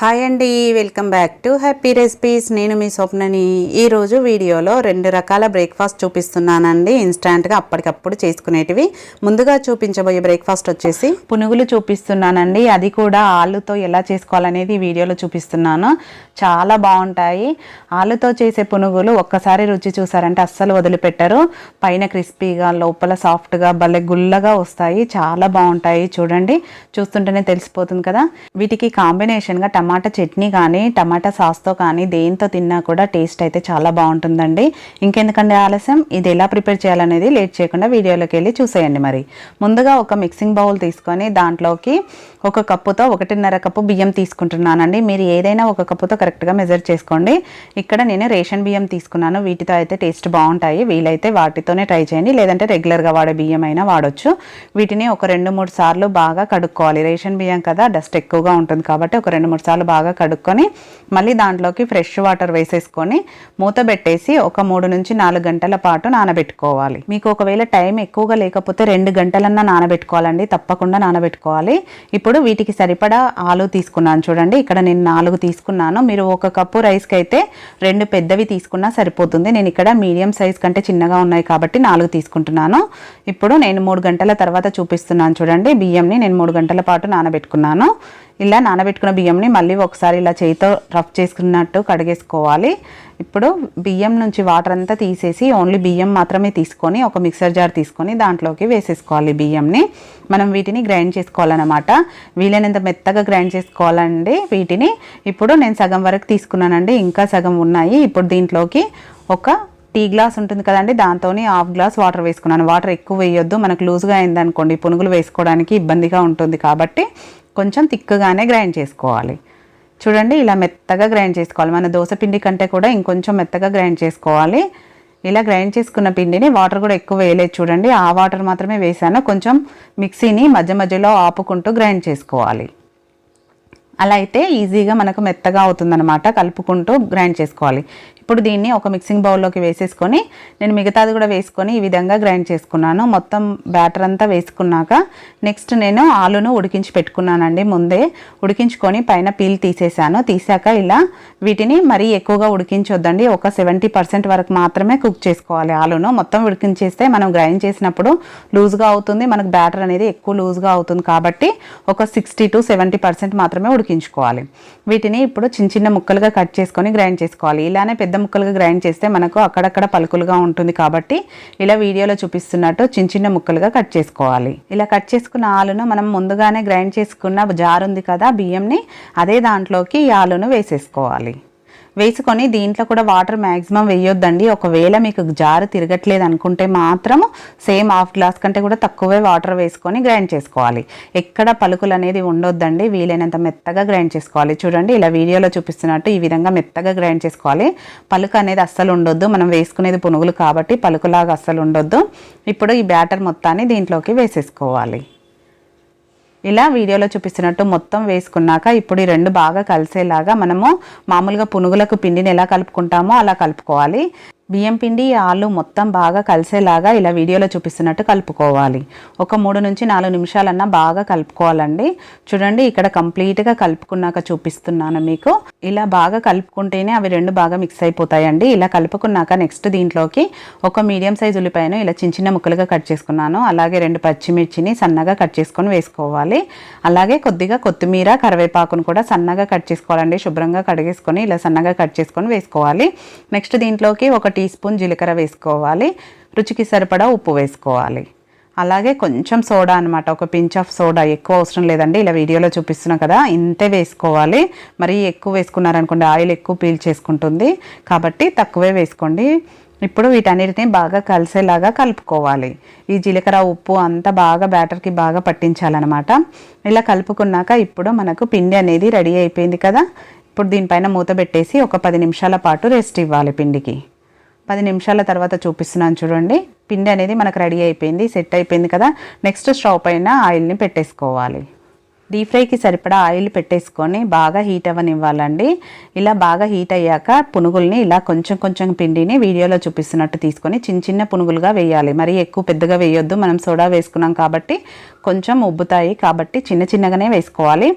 Hi అండి welcome back to happy recipes. నేను మీ స్వప్నని. ఈరోజు వీడియోలో రెండు రకాల బ్రేక్ఫాస్ట్ చూపిస్తున్నానండి. ఇన్స్టాంట్గా అప్పటికప్పుడు చేసుకునేటివి. ముందుగా చూపించబోయే బ్రేక్ఫాస్ట్ వచ్చేసి పునుగులు చూపిస్తున్నానండి. అది కూడా ఆలుతో ఎలా చేసుకోవాలనేది వీడియోలో చూపిస్తున్నాను. చాలా బాగుంటాయి. ఆలుతో చేసే పునుగులు ఒక్కసారి రుచి చూసారంటే అస్సలు వదిలిపెట్టరు. పైన క్రిస్పీగా లోపల సాఫ్ట్గా భలే గుల్లగా వస్తాయి. చాలా బాగుంటాయి. చూడండి చూస్తుంటేనే తెలిసిపోతుంది కదా. వీటికి కాంబినేషన్గా టమాటా చట్నీ కానీ టమాటా సాస్తో కానీ దేంతో తిన్నా కూడా టేస్ట్ అయితే చాలా బాగుంటుందండి. ఇంకెందుకంటే ఆలస్యం? ఇది ఎలా ప్రిపేర్ చేయాలనేది లేట్ చేయకుండా వీడియోలోకి వెళ్ళి చూసేయండి మరి. ముందుగా ఒక మిక్సింగ్ బౌల్ తీసుకొని దాంట్లోకి ఒక కప్పుతో ఒకటిన్నర కప్పు బియ్యం తీసుకుంటున్నానండి. మీరు ఏదైనా ఒక కప్పుతో కరెక్ట్గా మెజర్ చేసుకోండి. ఇక్కడ నేను రేషన్ బియ్యం తీసుకున్నాను. వీటితో అయితే టేస్ట్ బాగుంటాయి. వీలైతే వాటితోనే ట్రై చేయండి. లేదంటే రెగ్యులర్గా వాడే బియ్యం అయినా వాడొచ్చు. వీటిని ఒక రెండు మూడు సార్లు బాగా కడుక్కోవాలి. రేషన్ బియ్యం కదా డస్ట్ ఎక్కువగా ఉంటుంది కాబట్టి ఒక రెండు మూడు సార్లు బాగా కడుక్కొని మళ్ళీ దాంట్లోకి ఫ్రెష్ వాటర్ వేసేసుకొని మూత పెట్టేసి ఒక మూడు నుంచి నాలుగు గంటల పాటు నానబెట్టుకోవాలి. మీకు ఒకవేళ టైం ఎక్కువగా లేకపోతే రెండు గంటలన్నా నానబెట్టుకోవాలండి. తప్పకుండా నానబెట్టుకోవాలి. ఇప్పుడు వీటికి సరిపడా ఆలు తీసుకున్నాను చూడండి. ఇక్కడ నేను నాలుగు తీసుకున్నాను. మీరు ఒక కప్పు రైస్కి అయితే రెండు పెద్దవి తీసుకున్నా సరిపోతుంది. నేను ఇక్కడ మీడియం సైజ్ కంటే చిన్నగా ఉన్నాయి కాబట్టి నాలుగు తీసుకుంటున్నాను. ఇప్పుడు నేను మూడు గంటల తర్వాత చూపిస్తున్నాను చూడండి. బియ్యంని నేను మూడు గంటల పాటు నానబెట్టుకున్నాను. ఇలా నానబెట్టుకున్న బియ్యంని మళ్ళీ ఒకసారి ఇలా చేయితో రఫ్ చేసుకున్నట్టు కడిగేసుకోవాలి. ఇప్పుడు బియ్యం నుంచి వాటర్ అంతా తీసేసి ఓన్లీ బియ్యం మాత్రమే తీసుకొని ఒక మిక్సర్ జార్ తీసుకొని దాంట్లోకి వేసేసుకోవాలి బియ్యంని. మనం వీటిని గ్రైండ్ చేసుకోవాలన్నమాట. వీలైనంత మెత్తగా గ్రైండ్ చేసుకోవాలండి వీటిని. ఇప్పుడు నేను సగం వరకు తీసుకున్నానండి. ఇంకా సగం ఉన్నాయి. ఇప్పుడు దీంట్లోకి ఒక టీ గ్లాస్ ఉంటుంది కదండి దాంతో హాఫ్ గ్లాస్ వాటర్ వేసుకున్నాను. వాటర్ ఎక్కువ వేయొద్దు మనకు లూజ్గా అయిందనుకోండి పునుగులు వేసుకోవడానికి ఇబ్బందిగా ఉంటుంది కాబట్టి కొంచెం తిక్కుగానే గ్రైండ్ చేసుకోవాలి. చూడండి ఇలా మెత్తగా గ్రైండ్ చేసుకోవాలి. మన దోశ పిండి కంటే కూడా ఇంకొంచెం మెత్తగా గ్రైండ్ చేసుకోవాలి. ఇలా గ్రైండ్ చేసుకున్న పిండిని వాటర్ కూడా ఎక్కువ వేయలేదు చూడండి ఆ వాటర్ మాత్రమే వేసాను. కొంచెం మిక్సీని మధ్య మధ్యలో ఆపుకుంటూ గ్రైండ్ చేసుకోవాలి. అలా అయితే ఈజీగా మనకు మెత్తగా అవుతుందన్నమాట. కలుపుకుంటూ గ్రైండ్ చేసుకోవాలి. ఇప్పుడు దీన్ని ఒక మిక్సింగ్ బౌల్లోకి వేసేసుకొని నేను మిగతాది కూడా వేసుకొని ఈ విధంగా గ్రైండ్ చేసుకున్నాను. మొత్తం బ్యాటర్ అంతా వేసుకున్నాక నెక్స్ట్ నేను ఆలును ఉడికించి పెట్టుకున్నానండి ముందే. ఉడికించుకొని పైన పీల్ తీసేసాను. తీసాక ఇలా వీటిని మరీ ఎక్కువగా ఉడికించొద్దండి. ఒక సెవెంటీ పర్సెంట్ వరకు మాత్రమే కుక్ చేసుకోవాలి ఆలును. మొత్తం ఉడికించేస్తే మనం గ్రైండ్ చేసినప్పుడు లూజ్గా అవుతుంది. మనకు బ్యాటర్ అనేది ఎక్కువ లూజ్గా అవుతుంది కాబట్టి ఒక సిక్స్టీ టు సెవెంటీ పర్సెంట్ మాత్రమే ఉడికించుకోవాలి. వీటిని ఇప్పుడు చిన్న చిన్న ముక్కలుగా కట్ చేసుకొని గ్రైండ్ చేసుకోవాలి. ఇలానే పెద్ద ముక్కలుగా గ్రైండ్ చేస్తే మనకు అక్కడక్కడ పలుకులుగా ఉంటుంది కాబట్టి ఇలా వీడియోలో చూపిస్తున్నట్టు చిన్న చిన్న ముక్కలుగా కట్ చేసుకోవాలి. ఇలా కట్ చేసుకున్న ఆలును మనం ముందుగానే గ్రైండ్ చేసుకున్న జార్ ఉంది కదా బియ్యంని అదే దాంట్లోకి ఈ ఆలును వేసేసుకోవాలి. వేసుకొని దీంట్లో కూడా వాటర్ మ్యాక్సిమం వేయొద్దండి. ఒకవేళ మీకు జారు తిరగట్లేదు అనుకుంటే మాత్రం సేమ్ హాఫ్ గ్లాస్ కంటే కూడా తక్కువే వాటర్ వేసుకొని గ్రైండ్ చేసుకోవాలి. ఎక్కడ పలుకులు అనేది ఉండొద్దండి. వీలైనంత మెత్తగా గ్రైండ్ చేసుకోవాలి. చూడండి ఇలా వీడియోలో చూపిస్తున్నట్టు ఈ విధంగా మెత్తగా గ్రైండ్ చేసుకోవాలి. పలుకు అనేది అస్సలు ఉండొద్దు. మనం వేసుకునేది పునుగులు కాబట్టి పలుకులాగా అస్సలు ఉండొద్దు. ఇప్పుడు ఈ బ్యాటర్ మొత్తాన్ని దీంట్లోకి వేసేసుకోవాలి. ఇలా వీడియోలో చూపిస్తున్నట్టు మొత్తం వేసుకున్నాక ఇప్పుడు ఈ రెండు బాగా కలిసేలాగా మనము మామూలుగా పునుగులకు పిండిని ఎలా కలుపుకుంటామో అలా కలుపుకోవాలి. బియ్యం పిండి ఆలు మొత్తం బాగా కలిసేలాగా ఇలా వీడియోలో చూపిస్తున్నట్టు కలుపుకోవాలి. ఒక మూడు నుంచి నాలుగు నిమిషాలన్నా బాగా కలుపుకోవాలండి. చూడండి ఇక్కడ కంప్లీట్గా కలుపుకున్నాక చూపిస్తున్నాను మీకు. ఇలా బాగా కలుపుకుంటేనే అవి రెండు బాగా మిక్స్ అయిపోతాయండి. ఇలా కలుపుకున్నాక నెక్స్ట్ దీంట్లోకి ఒక మీడియం సైజ్ ఉల్లిపాయను ఇలా చిన్న చిన్న ముక్కలుగా కట్ చేసుకున్నాను. అలాగే రెండు పచ్చిమిర్చిని సన్నగా కట్ చేసుకొని వేసుకోవాలి. అలాగే కొద్దిగా కొత్తిమీర కరివేపాకును కూడా సన్నగా కట్ చేసుకోవాలండి. శుభ్రంగా కడిగేసుకొని ఇలా సన్నగా కట్ చేసుకొని వేసుకోవాలి. నెక్స్ట్ దీంట్లోకి ఒక టీ స్పూన్ జీలకర్ర వేసుకోవాలి. రుచికి సరిపడా ఉప్పు వేసుకోవాలి. అలాగే కొంచెం సోడా అనమాట ఒక పించ్ ఆఫ్ సోడా. ఎక్కువ అవసరం లేదండి. ఇలా వీడియోలో చూపిస్తున్నాం కదా ఇంతే వేసుకోవాలి. మరి ఎక్కువ వేసుకున్నారనుకోండి ఆయిల్ ఎక్కువ పీల్ చేసుకుంటుంది. కాబట్టి తక్కువే వేసుకోండి. ఇప్పుడు వీటన్నిటిని బాగా కలిసేలాగా కలుపుకోవాలి. ఈ జీలకర్ర ఉప్పు అంతా బాగా బ్యాటర్కి బాగా పట్టించాలన్నమాట. ఇలా కలుపుకున్నాక ఇప్పుడు మనకు పిండి అనేది రెడీ అయిపోయింది కదా. ఇప్పుడు దీనిపైన మూత పెట్టేసి ఒక పది నిమిషాల పాటు రెస్ట్ ఇవ్వాలి పిండికి. పది నిమిషాల తర్వాత చూపిస్తున్నాను చూడండి. పిండి అనేది మనకు రెడీ అయిపోయింది సెట్ అయిపోయింది కదా. నెక్స్ట్ స్టవ్ పైన ఆయిల్ని పెట్టేసుకోవాలి. డీప్ ఫ్రైకి సరిపడా ఆయిల్ పెట్టేసుకొని బాగా హీట్ అవ్వనివ్వాలండి. ఇలా బాగా హీట్ అయ్యాక పునుగుల్ని ఇలా కొంచెం కొంచెం పిండిని వీడియోలో చూపిస్తున్నట్టు తీసుకొని చిన్న చిన్న పునుగులుగా వేయాలి. మరి ఎక్కువ పెద్దగా వేయొద్దు. మనం సోడా వేసుకున్నాం కాబట్టి కొంచెం ఉబ్బుతాయి కాబట్టి చిన్న చిన్నగానే వేసుకోవాలి.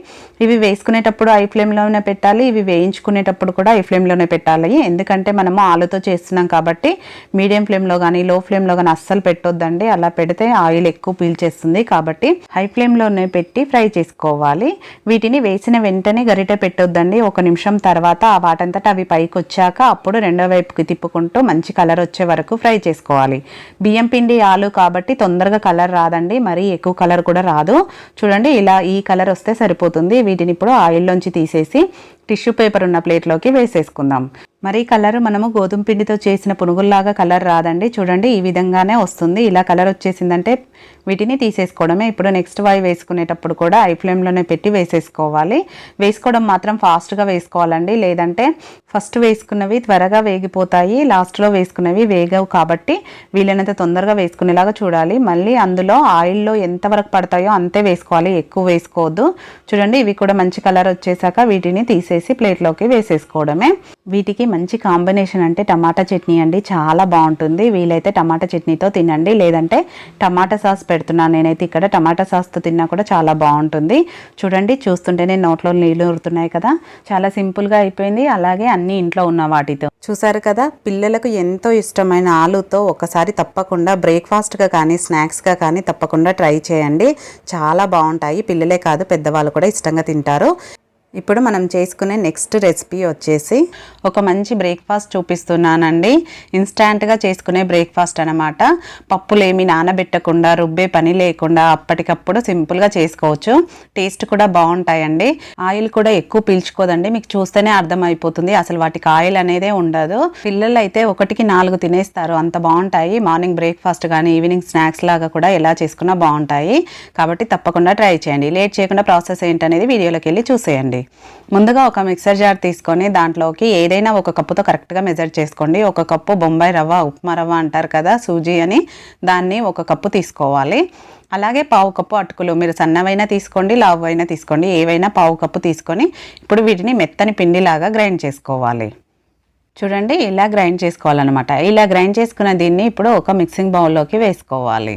ఇవి వేసుకునేటప్పుడు ఐ ఫ్లేమ్లోనే పెట్టాలి. ఇవి వేయించుకునేటప్పుడు కూడా ఐ ఫ్లేమ్లోనే పెట్టాలి. ఎందుకంటే మనము ఆలుతో చేస్తున్నాం కాబట్టి మీడియం ఫ్లేమ్లో కానీ లో ఫ్లేమ్లో కానీ అస్సలు పెట్టొద్దండి. అలా పెడితే ఆయిల్ ఎక్కువ పీల్చేస్తుంది కాబట్టి హై ఫ్లేమ్లోనే పెట్టి ఫ్రై చేసుకోవాలి వీటిని వేసిన వెంటనే గరిటె పెట్టొద్దండి. ఒక నిమిషం తర్వాత వాటంతటా వాటంతట అవి పైకి వచ్చాక అప్పుడు రెండో వైపుకి తిప్పుకుంటూ మంచి కలర్ వచ్చే వరకు ఫ్రై చేసుకోవాలి. బియ్యం పిండి ఆలు కాబట్టి తొందరగా కలర్ రాదండి. మరీ ఎక్కువ కలర్ కూడా రాదు. చూడండి ఇలా ఈ కలర్ వస్తే సరిపోతుంది. వీటిని ఇప్పుడు ఆయిల్లోంచి తీసేసి టిష్యూ పేపర్ ఉన్న ప్లేట్లోకి వేసేసుకుందాం. మరి కలర్ మనము గోధుమ పిండితో చేసిన పునుగుల్లాగా కలర్ రాదండి. చూడండి ఈ విధంగానే వస్తుంది. ఇలా కలర్ వచ్చేసిందంటే వీటిని తీసేసుకోవడమే. ఇప్పుడు నెక్స్ట్ వాయి వేసుకునేటప్పుడు కూడా ఐ ఫ్లేమ్లోనే పెట్టి వేసేసుకోవాలి. వేసుకోవడం మాత్రం ఫాస్ట్గా వేసుకోవాలండి. లేదంటే ఫస్ట్ వేసుకున్నవి త్వరగా వేగిపోతాయి. లాస్ట్లో వేసుకున్నవి వేగవు కాబట్టి వీలైనంత తొందరగా వేసుకునేలాగా చూడాలి. మళ్ళీ అందులో ఆయిల్లో ఎంతవరకు పడతాయో అంతే వేసుకోవాలి. ఎక్కువ వేసుకోవద్దు. చూడండి ఇవి కూడా మంచి కలర్ వచ్చేసాక వీటిని తీసేసి ప్లేట్లోకి వేసేసుకోవడమే. వీటికి మంచి కాంబినేషన్ అంటే టమాటా చట్నీ అండి. చాలా బాగుంటుంది. వీలైతే టమాటా చట్నీతో తినండి. లేదంటే టమాటా సాస్ పెడుతున్నాను. నేనైతే ఇక్కడ టమాటా సాస్తో తిన్నా కూడా చాలా బాగుంటుంది. చూడండి చూస్తుంటేనే నోట్లో నీళ్ళు ఊరుతున్నాయి కదా. చాలా సింపుల్గా అయిపోయింది. అలాగే అన్ని ఇంట్లో ఉన్న వాటితో. చూసారు కదా పిల్లలకు ఎంతో ఇష్టమైన ఆలుతో ఒకసారి తప్పకుండా బ్రేక్ఫాస్ట్గా కానీ స్నాక్స్గా కానీ తప్పకుండా ట్రై చేయండి. చాలా బాగుంటాయి. పిల్లలే కాదు పెద్దవాళ్ళు కూడా ఇష్టంగా తింటారు. ఇప్పుడు మనం చేసుకునే నెక్స్ట్ రెసిపీ వచ్చేసి ఒక మంచి బ్రేక్ఫాస్ట్ చూపిస్తున్నానండి. ఇన్స్టాంట్గా చేసుకునే బ్రేక్ఫాస్ట్ అనమాట పప్పులేమి నానబెట్టకుండా రుబ్బే పని లేకుండా అప్పటికప్పుడు సింపుల్గా చేసుకోవచ్చు. టేస్ట్ కూడా బాగుంటాయండి. ఆయిల్ కూడా ఎక్కువ పీల్చుకోదండి. మీకు చూస్తేనే అర్థమైపోతుంది. అసలు వాటికి ఆయిల్ అనేదే ఉండదు. పిల్లలు అయితే ఒకటికి నాలుగు తినేస్తారు. అంత బాగుంటాయి. మార్నింగ్ బ్రేక్ఫాస్ట్ కానీ ఈవినింగ్ స్నాక్స్ లాగా కూడా ఎలా చేసుకున్నా బాగుంటాయి. కాబట్టి తప్పకుండా ట్రై చేయండి. లేట్ చేయకుండా ప్రాసెస్ ఏంటనేది వీడియోలోకి వెళ్ళి చూసేయండి. ముందుగా ఒక మిక్సర్ జార్ తీసుకొని దాంట్లోకి ఏదైనా ఒక కప్పుతో కరెక్ట్గా మెజర్ చేసుకోండి. ఒక కప్పు బొంబాయి రవ్వ ఉప్మా రవ్వ అంటారు కదా సూజీ అని దాన్ని ఒక కప్పు తీసుకోవాలి. అలాగే పావు కప్పు అటుకులు మీరు సన్నవైనా తీసుకోండి లావు అయినా తీసుకోండి ఏవైనా పావు కప్పు తీసుకొని ఇప్పుడు వీటిని మెత్తని పిండిలాగా గ్రైండ్ చేసుకోవాలి. చూడండి ఇలా గ్రైండ్ చేసుకోవాలన్నమాట. ఇలా గ్రైండ్ చేసుకున్న దీన్ని ఇప్పుడు ఒక మిక్సింగ్ బౌల్లోకి వేసుకోవాలి.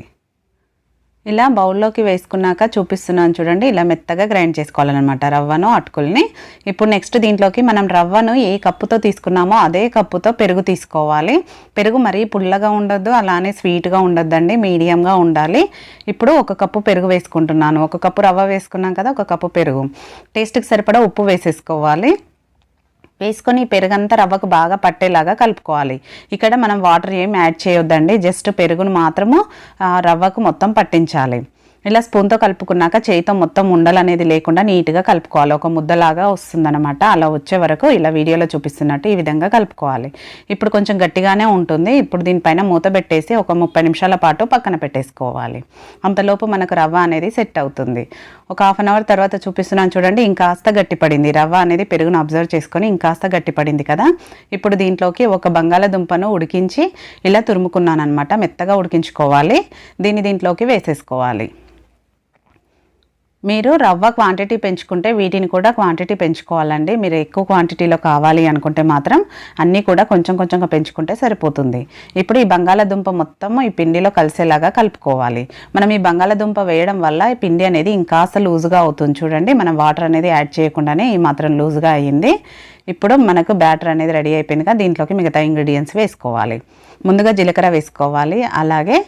ఇలా బౌల్లోకి వేసుకున్నాక చూపిస్తున్నాను చూడండి ఇలా మెత్తగా గ్రైండ్ చేసుకోవాలన్నమాట రవ్వను అటుకుల్ని. ఇప్పుడు నెక్స్ట్ దీంట్లోకి మనం రవ్వను ఏ కప్పుతో తీసుకున్నామో అదే కప్పుతో పెరుగు తీసుకోవాలి. పెరుగు మరీ పుల్లగా ఉండొద్దు అలానే స్వీట్గా ఉండొద్దండి మీడియంగా ఉండాలి. ఇప్పుడు ఒక కప్పు పెరుగు వేసుకుంటున్నాను. ఒక కప్పు రవ్వ వేసుకున్నాం కదా ఒక కప్పు పెరుగు. టేస్ట్కి సరిపడా ఉప్పు వేసేసుకోవాలి. వేసుకొని పెరుగంతా రవ్వకు బాగా పట్టేలాగా కలుపుకోవాలి. ఇక్కడ మనం వాటర్ ఏం యాడ్ చేయొద్దండి. జస్ట్ పెరుగును మాత్రము రవ్వకు మొత్తం పట్టించాలి. ఇలా స్పూన్తో కలుపుకున్నాక చేయితో మొత్తం ఉండలు అనేది లేకుండా నీట్గా కలుపుకోవాలి. ఒక ముద్దలాగా వస్తుందన్నమాట. అలా వచ్చే వరకు ఇలా వీడియోలో చూపిస్తున్నట్టు ఈ విధంగా కలుపుకోవాలి. ఇప్పుడు కొంచెం గట్టిగానే ఉంటుంది. ఇప్పుడు దీనిపైన మూత పెట్టేసి ఒక ముప్పై నిమిషాల పాటు పక్కన పెట్టేసుకోవాలి. అంతలోపు మనకు రవ్వ అనేది సెట్ అవుతుంది. ఒక హాఫ్ అన్ అవర్ తర్వాత చూపిస్తున్నాను చూడండి. ఇంకాస్త గట్టిపడింది. రవ్వ అనేది పెరుగును అబ్జర్వ్ చేసుకొని ఇంకాస్త గట్టిపడింది కదా. ఇప్పుడు దీంట్లోకి ఒక బంగాళదుంపను ఉడికించి ఇలా తురుముకున్నాను అనమాట మెత్తగా ఉడికించుకోవాలి. దీన్ని దీంట్లోకి వేసేసుకోవాలి. మీరు రవ్వ క్వాంటిటీ పెంచుకుంటే వీటిని కూడా క్వాంటిటీ పెంచుకోవాలండి. మీరు ఎక్కువ క్వాంటిటీలో కావాలి అనుకుంటే మాత్రం అన్నీ కూడా కొంచెం కొంచెంగా పెంచుకుంటే సరిపోతుంది. ఇప్పుడు ఈ బంగాళాదుంప మొత్తం ఈ పిండిలో కలిసేలాగా కలుపుకోవాలి. మనం ఈ బంగాళాదుంప వేయడం వల్ల ఈ పిండి అనేది ఇంకాస్త లూజుగా అవుతుంది చూడండి. మనం వాటర్ అనేది యాడ్ చేయకుండానే ఈ మాత్రం లూజుగా అయ్యింది. ఇప్పుడు మనకు బ్యాటర్ అనేది రెడీ అయిపోయిందిగా దీంట్లోకి మిగతా ఇంగ్రీడియంట్స్ వేసుకోవాలి. ముందుగా జీలకర్ర వేసుకోవాలి. అలాగే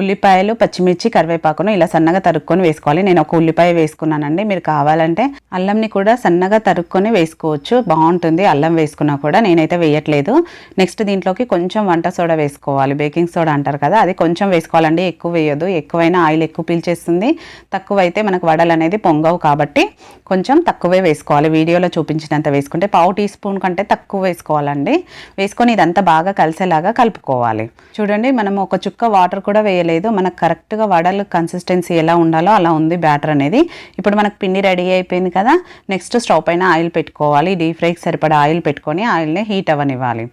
ఉల్లిపాయలు పచ్చిమిర్చి కరివేపాకును ఇలా సన్నగా తరుక్కొని వేసుకోవాలి. నేను ఒక ఉల్లిపాయ వేసుకున్నానండి. మీరు కావాలంటే అల్లంని కూడా సన్నగా తరుక్కొని వేసుకోవచ్చు. బాగుంటుంది అల్లం వేసుకున్నా కూడా. నేనైతే వేయట్లేదు. నెక్స్ట్ దీంట్లోకి కొంచెం వంట సోడా వేసుకోవాలి. బేకింగ్ సోడా అంటారు కదా అది కొంచెం వేసుకోవాలండి. ఎక్కువ వేయదు ఎక్కువైనా ఆయిల్ ఎక్కువ పీల్చేస్తుంది. తక్కువైతే మనకు వడలు అనేది పొంగవు కాబట్టి కొంచెం తక్కువే వేసుకోవాలి. వీడియోలో చూపించినంత వేసుకుంటే పావు టీ స్పూన్ కంటే తక్కువ వేసుకోవాలండి. వేసుకొని ఇదంతా బాగా కలిసేలాగా కలుపుకోవాలి. చూడండి మనం ఒక చుక్క వాటర్ కూడా వేయాలి చేయలేదు. మనకు కరెక్ట్గా వడలు కన్సిస్టెన్సీ ఎలా ఉండాలో అలా ఉంది బ్యాటర్ అనేది. ఇప్పుడు మనకు పిండి రెడీ అయిపోయింది కదా. నెక్స్ట్ స్టవ్ పైన ఆయిల్ పెట్టుకోవాలి. డీప్ ఫ్రైకి సరిపడా ఆయిల్ పెట్టుకొని ఆయిల్ని హీట్ అవ్వనివ్వాలి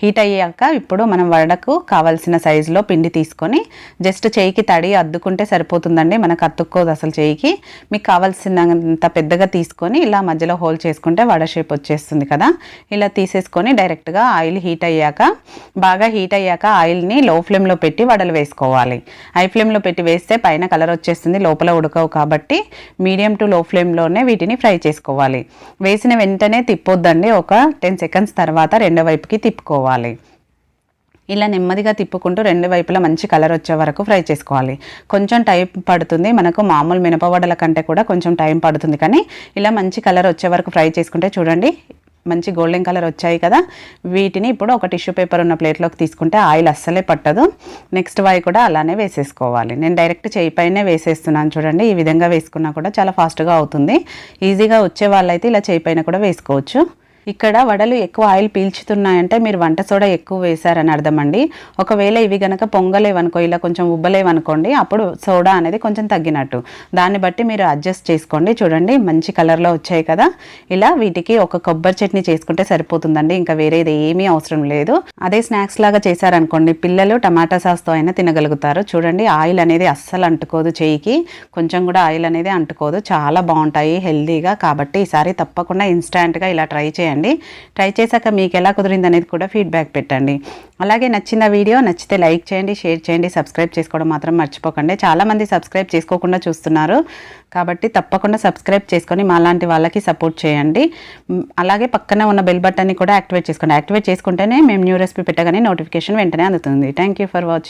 హీట్ అయ్యాక ఇప్పుడు మనం వడకు కావాల్సిన సైజులో పిండి తీసుకొని జస్ట్ చేయికి తడి అద్దుకుంటే సరిపోతుందండి. మనకు అతుక్కోదు అసలు చేయికి. మీకు కావాల్సినంత పెద్దగా తీసుకొని ఇలా మధ్యలో హోల్ చేసుకుంటే వడ షేప్ వచ్చేస్తుంది కదా. ఇలా తీసేసుకొని డైరెక్ట్గా ఆయిల్ హీట్ అయ్యాక బాగా హీట్ అయ్యాక ఆయిల్ని లో ఫ్లేమ్లో పెట్టి వడలు వేసుకోవాలి. హై ఫ్లేమ్లో పెట్టి వేస్తే పైన కలర్ వచ్చేస్తుంది లోపల ఉడకవు కాబట్టి మీడియం టు లో ఫ్లేమ్లోనే వీటిని ఫ్రై చేసుకోవాలి. వేసిన వెంటనే తిప్పొద్దండి. ఒక టెన్ సెకండ్స్ తర్వాత రెండో వైపుకి తిప్పుకోవాలి. ఇలా నెమ్మదిగా తిప్పుకుంటూ రెండు వైపులా మంచి కలర్ వచ్చే వరకు ఫ్రై చేసుకోవాలి. కొంచెం టైం పడుతుంది. మనకు మామూలు మినపవడల కంటే కూడా కొంచెం టైం పడుతుంది. కానీ ఇలా మంచి కలర్ వచ్చే వరకు ఫ్రై చేసుకుంటే చూడండి మంచి గోల్డెన్ కలర్ వచ్చాయి కదా. వీటిని ఇప్పుడు ఒక టిష్యూ పేపర్ ఉన్న ప్లేట్లోకి తీసుకుంటే ఆయిల్ అస్సలే పట్టదు. నెక్స్ట్ వాయి కూడా అలానే వేసేసుకోవాలి. నేను డైరెక్ట్ చేయి పైనే వేసేస్తున్నాను చూడండి. ఈ విధంగా వేసుకున్నా కూడా చాలా ఫాస్ట్గా అవుతుంది. ఈజీగా వచ్చే వాళ్ళైతే ఇలా చేయి పైన కూడా వేసుకోవచ్చు. ఇక్కడ వడలు ఎక్కువ ఆయిల్ పీల్చుతున్నాయంటే మీరు వంట సోడా ఎక్కువ వేశారని అర్థమండి. ఒకవేళ ఇవి గనక పొంగలేవనుకో ఇలా కొంచెం ఉబ్బలేవనుకోండి అప్పుడు సోడా అనేది కొంచెం తగ్గినట్టు. దాన్ని బట్టి మీరు అడ్జస్ట్ చేసుకోండి. చూడండి మంచి కలర్లో వచ్చాయి కదా. ఇలా వీటికి ఒక కొబ్బరి చట్నీ చేసుకుంటే సరిపోతుందండి. ఇంకా వేరేది ఏమీ అవసరం లేదు. అదే స్నాక్స్ లాగా చేశారనుకోండి పిల్లలు టమాటా సాస్తో అయినా తినగలుగుతారు. చూడండి ఆయిల్ అనేది అస్సలు అంటుకోదు చేయికి. కొంచెం కూడా ఆయిల్ అనేది అంటుకోదు. చాలా బాగుంటాయి హెల్దీగా కాబట్టి ఈసారి తప్పకుండా ఇన్స్టాంట్గా ఇలా ట్రై చేయండి. ట్రై చేశాక మీకు ఎలా కుదిరింది అనేది కూడా ఫీడ్బ్యాక్ పెట్టండి. అలాగే నచ్చిన వీడియో నచ్చితే లైక్ చేయండి షేర్ చేయండి సబ్స్క్రైబ్ చేసుకోవడం మాత్రం మర్చిపోకండి. చాలామంది సబ్స్క్రైబ్ చేసుకోకుండా చూస్తున్నారు. కాబట్టి తప్పకుండా సబ్స్క్రైబ్ చేసుకొని మాలాంటి వాళ్ళకి సపోర్ట్ చేయండి. అలాగే పక్కన ఉన్న బెల్ బటన్ని కూడా యాక్టివేట్ చేసుకోండి. యాక్టివేట్ చేసుకుంటేనే మేము న్యూ రెసిపీ పెట్టగానే నోటిఫికేషన్ వెంటనే అందుతుంది. Thank you for watching